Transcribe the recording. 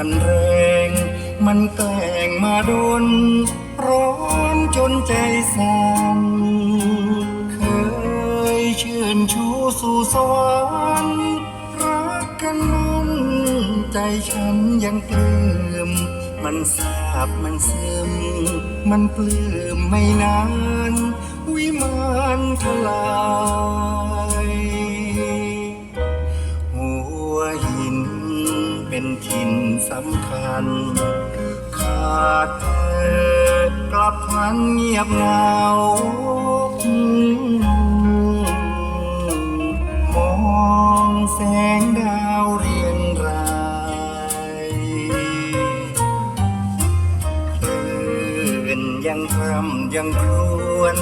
มันแรง มันแข่งมาโดน ร้อนจนใจสั่นเคยเชิญชูสู่สวรรค์รักกันนั้นใจฉันยังเติมมันทาบมันซึม มันปลื้มไม่นาน วิมานทลาย เป็นถิ่นสำคัญ ขาดเธอกลับพันเงียบเหงามองแสงดาวเรียงรายคลื่นยังพรำยังครวน